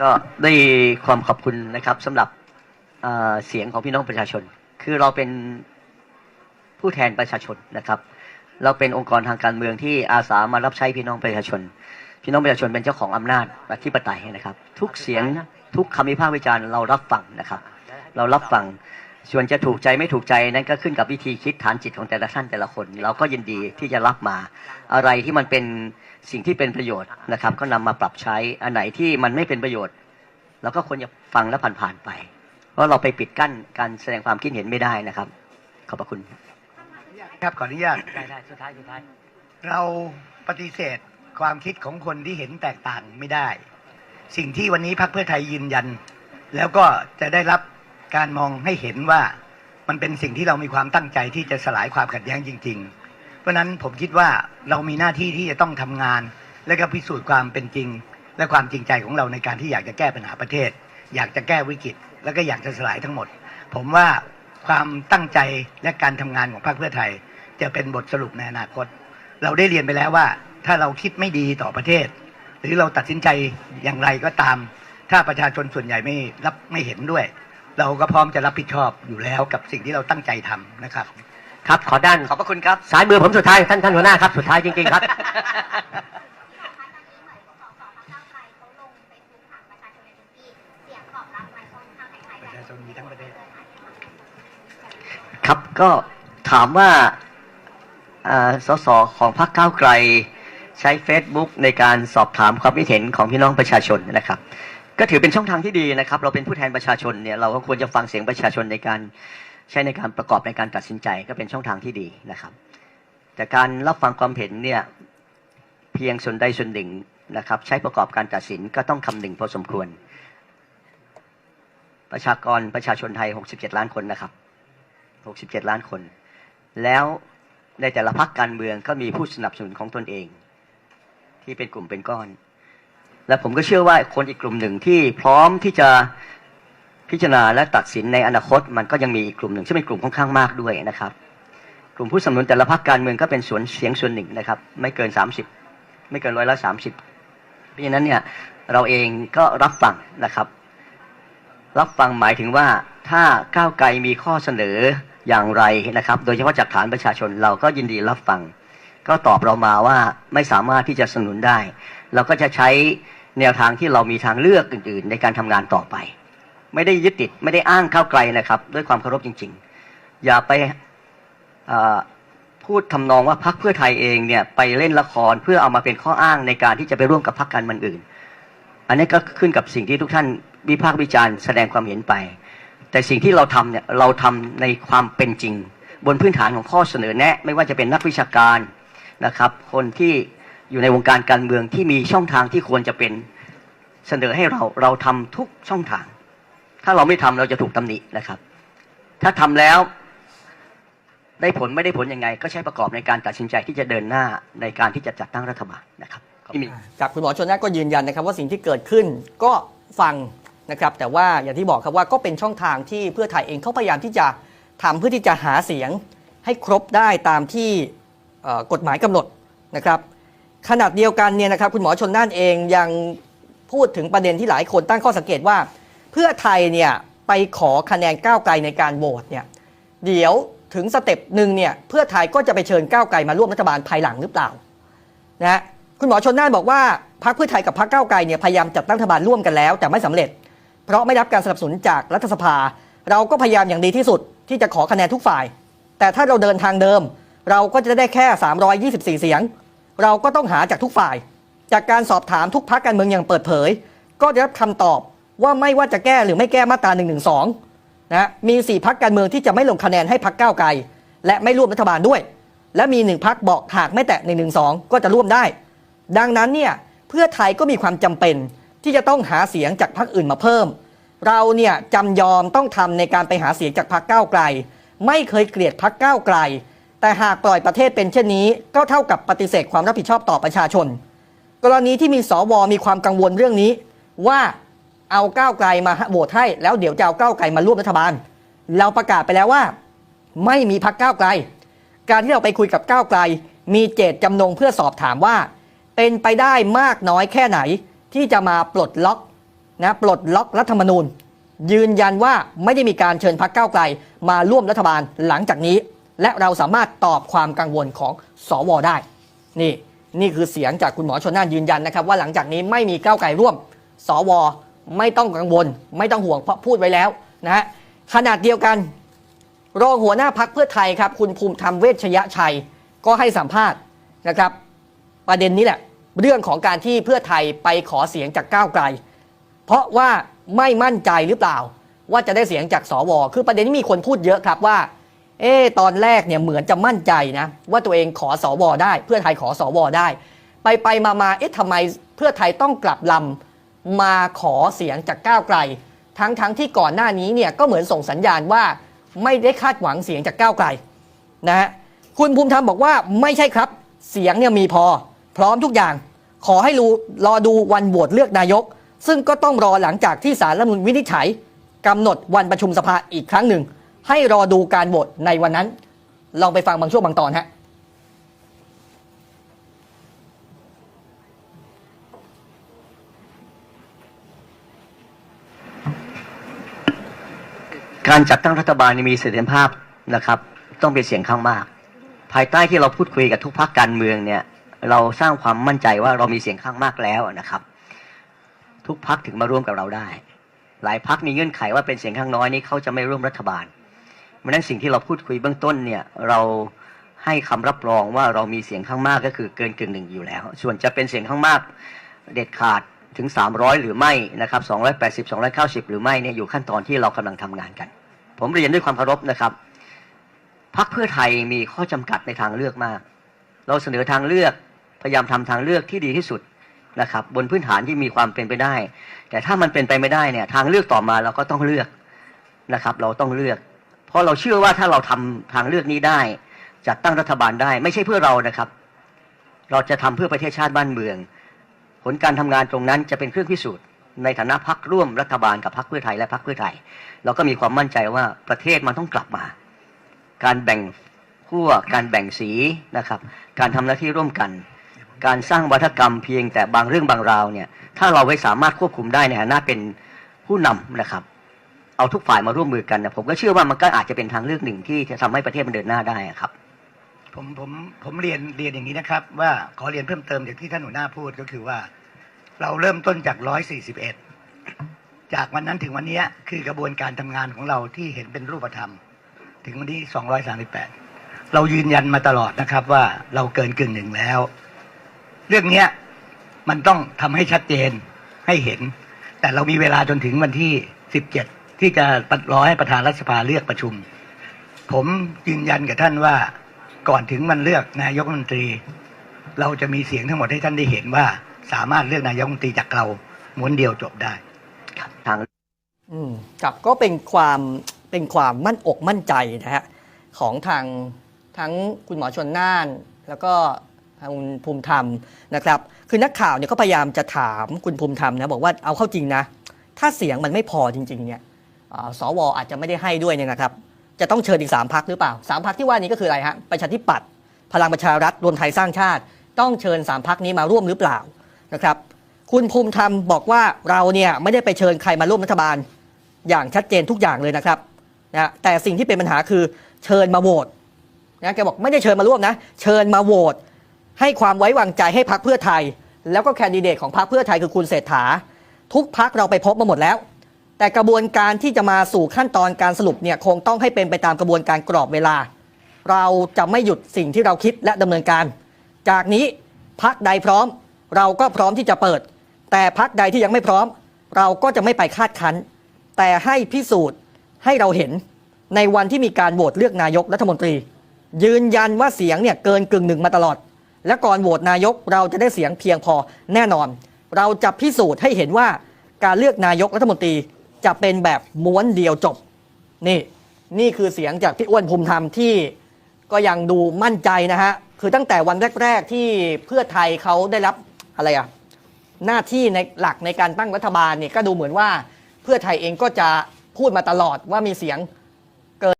ก็ด้วยความขอบคุณนะครับสำหรับเอ่อเสียงของพี่น้องประชาชน คือเราเป็นผู้แทนประชาชนนะครับ เราเป็นองค์กรทางการเมืองที่อาสามารับใช้พี่น้องประชาชน พี่น้องประชาชนเป็นเจ้าของอำนาจอธิปไตยนะครับ ทุกเสียงทุกคำวิพากษ์วิจารณ์เรารับฟังนะครับ เรารับฟัง ส่วนจะถูกใจไม่ถูกใจนั้นก็ขึ้นกับวิธีคิดฐานจิตของแต่ละท่านแต่ละคน เราก็ยินดีที่จะรับมาอะไรที่มันเป็นสิ่งที่เป็นประโยชน์นะครับ ก็นำมาปรับใช้อันไหนที่มันไม่เป็นประโยชน์เราก็ควรจะฟังและผ่านๆไป เพราะเราไปปิดกั้นการแสดงความคิดเห็นไม่ได้นะครับ ขอบพระคุณครับขออนุญาตได้ได้สุดท้ายสุดท้ายเราปฏิเสธความคิดของคนที่เห็นแตกต่างไม่ได้ สิ่งที่วันนี้พรรคเพื่อไทยยืนยัน แล้วก็จะได้รับ การมองให้เห็นว่ามันเป็นสิ่งที่เรามีความตั้งใจที่จะสลายความขัดแย้งจริง ๆ เพราะนั้นผมคิดว่าเรามีหน้าที่ที่จะต้องทำงาน และก็พิสูจน์ความเป็นจริง และความจริงใจของเราในการที่อยากจะแก้ปัญหาประเทศ อยากจะแก้วิกฤต แล้วก็อยากจะสลายทั้งหมด ผมว่าความตั้งใจและการทำงานของพรรคเพื่อไทย จะเป็นบทสรุปในอนาคต เราได้เรียนไปแล้วว่า ถ้าเราคิดไม่ดีต่อประเทศ หรือเราตัดสินใจอย่างไรก็ตาม ถ้าประชาชนส่วนใหญ่ไม่รับไม่เห็นด้วย เราก็พร้อมจะรับผิดชอบอยู่แล้วกับสิ่งที่เราตั้งใจทำนะครับ ครับขอด้านขอบพระคุณครับสายมือผมสุดท้ายท่านท่านหัวหน้าครับสุดท้ายจริงๆครับประชาชนมีทั้งประเทศครับก็ถามว่าอ่าสสของพรรคก้าวไกล ใช้ Facebook ในการสอบถามความคิดเห็นของพี่น้องประชาชนนะครับ ก็ถือเป็นช่องทางที่ดีนะครับ เราเป็นผู้แทนประชาชนเนี่ยเราก็ควรจะฟังเสียงประชาชนในการใช้ในการประกอบในการตัดสินใจก็เป็นช่องทางที่ดีนะครับ แต่การรับฟังความเห็นเนี่ยเพียงส่วนใดส่วนหนึ่งนะครับ ใช้ประกอบการตัดสินก็ต้องคำนึงพอสมควร ประชากรประชาชนไทย 67 ล้านคนนะครับ 67 ล้านคน แล้วในแต่ละพรรคการเมืองก็มีผู้สนับสนุนของตนเอง ที่เป็นกลุ่มเป็นก้อน และผมก็เชื่อว่าคนอีกกลุ่มหนึ่งที่พร้อมที่จะพิจารณาและตัดสินในอนาคต มันก็ยังมีอีกกลุ่มหนึ่งซึ่งเป็นกลุ่มค่อนข้างมากด้วยนะครับ กลุ่มผู้สนับสนุนแต่ละพรรคการเมืองก็เป็นส่วนเสียงส่วนหนึ่งนะครับ ไม่เกิน 30 ไม่เกินร้อยละ30เพราะฉะนั้นเนี่ยเราเองก็รับฟังนะครับ รับฟังหมายถึงว่าถ้าก้าวไกลมีข้อเสนออย่างไรนะครับ โดยเฉพาะจากฐานประชาชนเราก็ยินดีรับฟัง ก็ตอบเรามาว่าไม่สามารถที่จะสนับสนุนได้ เราก็จะใช้ แนวทางที่เรามีทางเลือกอื่น ๆ ในการทำงานต่อไป ไม่ได้ยึดติดไม่ได้อ้างก้าไกลนะครับ ด้วยความเคารพจริง ๆ อย่าไปพูดทำนองว่าพรรคเพื่อไทยเองเนี่ยไปเล่นละครเพื่อเอามาเป็นข้ออ้างในการที่จะไปร่วมกับพรรคการเมืองอื่น อันนี้ก็ขึ้นกับสิ่งที่ทุกท่านวิพากษ์วิจารณ์แสดงความเห็นไป แต่สิ่งที่เราทำเนี่ยเราทำในความเป็นจริง บนพื้นฐานของข้อเสนอแนะ ไม่ว่าจะเป็นนักวิชาการนะครับ คนที่ อยู่ในวงการการเมืองที่มีช่องทางที่ควรจะเป็นเสนอให้เราเราทำทุกช่องทาง ถ้าเราไม่ทำเราจะถูกตำหนินะครับ ถ้าทำแล้วได้ผลไม่ได้ผลยังไง ก็ใช้ประกอบในการตัดสินใจที่จะเดินหน้าในการที่จะจัดตั้งรัฐบาลนะครับจากคุณหมอชนน่านก็ยืนยันนะครับ ว่าสิ่งที่เกิดขึ้นก็ฟังนะครับ แต่ว่าอย่างที่บอกครับว่าก็เป็นช่องทางที่เพื่อไทยเองเขาพยายามที่จะทำเพื่อที่จะหาเสียงให้ครบได้ตามที่กฎหมายกำหนดนะครับ ขนาดเดียวกันเนี่ยนะครับคุณหมอชนน่านเองยังพูดถึงประเด็นที่หลายคนตั้งข้อสังเกตว่า เพื่อไทยเนี่ยไปขอคะแนนก้าวไกลในการโหวตเนี่ยเดี๋ยวถึงสเต็ปหนึ่งเนี่ยเพื่อไทยก็จะไปเชิญก้าวไกลมาร่วมรัฐบาลภายหลังหรือเปล่านะฮะคุณหมอชนน่านบอกว่าพรรคเพื่อไทยกับพรรคก้าวไกลเนี่ยพยายามจัดตั้งรัฐบาลร่วมกันแล้ว แต่ไม่สำเร็จ เพราะไม่รับการสนับสนุนจากรัฐสภา เราก็พยายามอย่างดีที่สุดที่จะขอคะแนนทุกฝ่าย แต่ถ้าเราเดินทางเดิม เราก็จะได้แค่ 324 เสียง เราก็ต้องหาจากทุกฝ่าย จากการสอบถามทุกพรรคการเมืองอย่างเปิดเผย ก็ได้รับคำตอบว่าไม่ว่าจะแก้หรือไม่แก้มาตรา1นึนะมี 4พักการเมืองที่จะไม่ลงคะแนนให้พักก้าวไกล และไม่ร่วมรัฐบาลด้วย และมีหนึ่งพักบอกหากไม่แตะ1นึก็จะร่วมได้ ดังนั้นเนี่ยเพื่อไทยก็มีความจำเป็นที่จะต้องหาเสียงจากพรรคอื่นมาเพิ่ม เราเนี่ยจำยอมต้องทำในการไปหาเสียงจากพรรคก้าวไกล ไม่เคยเกลียดพรรคก้าวไกล แต่หากปล่อยประเทศเป็นเช่นนี้ ก็เท่ากับปฏิเสธความรับผิดชอบต่อประชาชน กรณีที่มีสวมีความกังวลเรื่องนี้ ว่าเอาก้าวไกลมาโหวตให้แล้วเดี๋ยวจะเอาก้าวไกลมาร่วมรัฐบาล เราประกาศไปแล้วว่า ไม่มีพรรคก้าวไกล การที่เราไปคุยกับก้าวไกล มีเจตจำนงเพื่อสอบถามว่า เป็นไปได้มากน้อยแค่ไหน ที่จะมาปลดล็อกนะปลดล็อกรัฐธรรมนูญ ยืนยันว่าไม่ได้มีการเชิญพักก้าวไกล มาร่วมรัฐบาลหลังจากนี้ และเราสามารถตอบความกังวลของสวได้ นี่นี่คือเสียงจากคุณหมอชนน่านยืนยันนะครับ ว่าหลังจากนี้ไม่มีก้าวไกลร่วม สวไม่ต้องกังวล ไม่ต้องห่วงเพราะพูดไว้แล้วนะฮะขนาดเดียวกัน รองหัวหน้าพักเพื่อไทยครับ คุณภูมิธรรมเวชยชัย ก็ให้สัมภาษณ์นะครับ ประเด็นนี้แหละ เรื่องของการที่เพื่อไทยไปขอเสียงจากก้าวไกล เพราะว่าไม่มั่นใจหรือเปล่า ว่าจะได้เสียงจากสวคือประเด็นนี้มีคนพูดเยอะครับว่า เอ๊ตอนแรกเนี่ยเหมือนจะมั่นใจนะว่าตัวเองขอสวได้ เพื่อไทยขอสวได้ ไปไปมามาเอ๊ะทำไมเพื่อไทยต้องกลับลำมาขอเสียงจากก้าวไกล ทั้งทั้งที่ก่อนหน้านี้เนี่ยก็เหมือนส่งสัญญาณว่าไม่ได้คาดหวังเสียงจากก้าวไกลนะฮะคุณภูมิธรรมบอกว่าไม่ใช่ครับ เสียงเนี่ยมีพอ พร้อมทุกอย่าง ขอให้รู้รอดูวันโหวตเลือกนายก ซึ่งก็ต้องรอหลังจากที่สารรัฐมนุนวินิจฉัยกำหนดวันประชุมสภาอีกครั้งหนึ่ง ให้รอดูการโหวตในวันนั้น ลองไปฟังบางช่วงบางตอนฮะการจัดตั้งรัฐบาลมีเสถียรภาพนะครับ ต้องเป็นเสียงข้างมาก ภายใต้ที่เราพูดคุยกับทุกพรรคการเมืองเนี่ย เราสร้างความมั่นใจว่าเรามีเสียงข้างมากแล้วนะครับ ทุกพรรคถึงมาร่วมกับเราได้ หลายพรรคมีเงื่อนไขว่าเป็นเสียงข้างน้อยนี้เขาจะไม่ร่วมรัฐบาล ราะฉะนั้นสิ่งที่เราพูดคุยเบื้องต้นเนี่ยเราให้คำรับรองว่าเรามีเสียงข้างมากก็คือเกินกึ่งหนึ่งอยู่แล้ว ส่วนจะเป็นเสียงข้างมากเด็ดขาดถึง 300 หรือไม่นะครับ280 290 หรือไม่เนี่ยอยู่ขั้นตอนที่เรากำลังทำงานกัน ผมเรียนด้วยความเคารพนะครับพรรคเพื่อไทยมีข้อจำกัดในทางเลือกมาก เราเสนอทางเลือกพยายามทำทางเลือกที่ดีที่สุดนะครับ บนพื้นฐานที่มีความเป็นไปได้ แต่ถ้ามันเป็นไปไม่ได้เนี่ยทางเลือกต่อมาเราก็ต้องเลือกนะครับ เราต้องเลือก เพราะเราเชื่อว่าถ้าเราทำทางเลือกนี้ได้ จัดตั้งรัฐบาลได้ ไม่ใช่เพื่อเรานะครับ เราจะทำเพื่อประเทศชาติบ้านเมือง ผลการทำงานตรงนั้นจะเป็นเครื่องพิสูจน์ในฐานะพักร่วมรัฐบาลกับพักเพื่อไทยและพักเพื่อไทย เราก็มีความมั่นใจว่าประเทศมันต้องกลับมา การแบ่งขั้วการแบ่งสีนะครับ การทำหน้าที่ร่วมกัน การสร้างวัฒกรรมเพียงแต่บางเรื่องบางราวเนี่ยถ้าเราไว้สามารถควบคุมได้ในฐานะเป็นผู้นำนะครับ เอาทุกฝ่ายมาร่วมมือกันนะผมก็เชื่อว่ามันก็อาจจะเป็นทางเลือกหนึ่งที่จะทำให้ประเทศมันเดินหน้าได้ครับ ผมผมผมเรียนเรียนอย่างนี้นะครับ ว่าขอเรียนเพิ่มเติมจากที่ท่านหัวหน้าพูดก็คือว่า เราเริ่มต้นจากร้อยสี่สิบเอ็ดจากวันนั้นถึงวันนี้คือกระบวนการทำงานของเราที่เห็นเป็นรูปธรรม ถึงวันที่สองร้อยสามสิบแปดเรายืนยันมาตลอดนะครับว่าเราเกินกึ่งหนึ่งแล้ว เรื่องเนี้ยมันต้องทำให้ชัดเจนให้เห็น แต่เรามีเวลาจนถึงวันที่สิบเจ็ด ที่จะรอให้ประธานรัฐสภาเลือกประชุม ผมยืนยันกับท่านว่าก่อนถึงวันเลือกนายกรัฐมนตรี เราจะมีเสียงทั้งหมดให้ท่านได้เห็นว่า สามารถเลือกนายกรัฐมนตรีจากเราม้วนเดียวจบได้ครับทางอืมครับก็เป็นความเป็นความมั่นอกมั่นใจนะฮะของทางทั้งคุณหมอชนน่าน แล้วก็ทางคุณภูมิธรรมนะครับ คือนักข่าวเนี่ยก็พยายามจะถามคุณภูมิธรรมนะบอกว่าเอาเข้าจริงนะ ถ้าเสียงมันไม่พอจริง ๆ เนี่ยอ่า สวอาจจะไม่ได้ให้ด้วยเนี่ยนะครับ จะต้องเชิญอีกสามพักหรือเปล่าสามพักที่ว่านี้ก็คืออะไรฮะประชาธิปัตย์พลังประชารัฐรวมไทยสร้างชาติ ต้องเชิญสามพักนี้มาร่วมหรือเปล่านะครับคุณภูมิธรรมบอกว่าเราเนี่ยไม่ได้ไปเชิญใครมาร่วมรัฐบาล อย่างชัดเจนทุกอย่างเลยนะครับนะแต่สิ่งที่เป็นปัญหาคือเชิญมาโหวตนะแกบอกไม่ได้เชิญมาร่วมนะ เชิญมาโหวตให้ความไว้วางใจให้พักเพื่อไทย แล้วก็แคนดิเดตของพักเพื่อไทยคือคุณเศรษฐา ทุกพักเราไปพบมาหมดแล้ว แต่กระบวนการที่จะมาสู่ขั้นตอนการสรุปเนี่ยคงต้องให้เป็นไปตามกระบวนการกรอบเวลา เราจะไม่หยุดสิ่งที่เราคิดและดำเนินการ จากนี้พักใดพร้อม เราก็พร้อมที่จะเปิด แต่พักใดที่ยังไม่พร้อม เราก็จะไม่ไปคาดคั้น แต่ให้พิสูจน์ให้เราเห็นในวันที่มีการโหวตเลือกนายกรัฐมนตรี ยืนยันว่าเสียงเนี่ยเกินกึ่งหนึ่งมาตลอด และก่อนโหวตนายกเราจะได้เสียงเพียงพอแน่นอน เราจะพิสูจน์ให้เห็นว่าการเลือกนายกรัฐมนตรี จะเป็นแบบม้วนเดียวจบ นี่ นี่คือเสียงจากพี่อ้วนภูมิธรรมที่ก็ยังดูมั่นใจนะฮะ คือตั้งแต่วันแรก ๆ ที่เพื่อไทยเขาได้รับอะไรอะหน้าที่ในหลักในการตั้งรัฐบาลเนี่ยก็ดูเหมือนว่าเพื่อไทยเองก็จะพูดมาตลอดว่ามีเสียง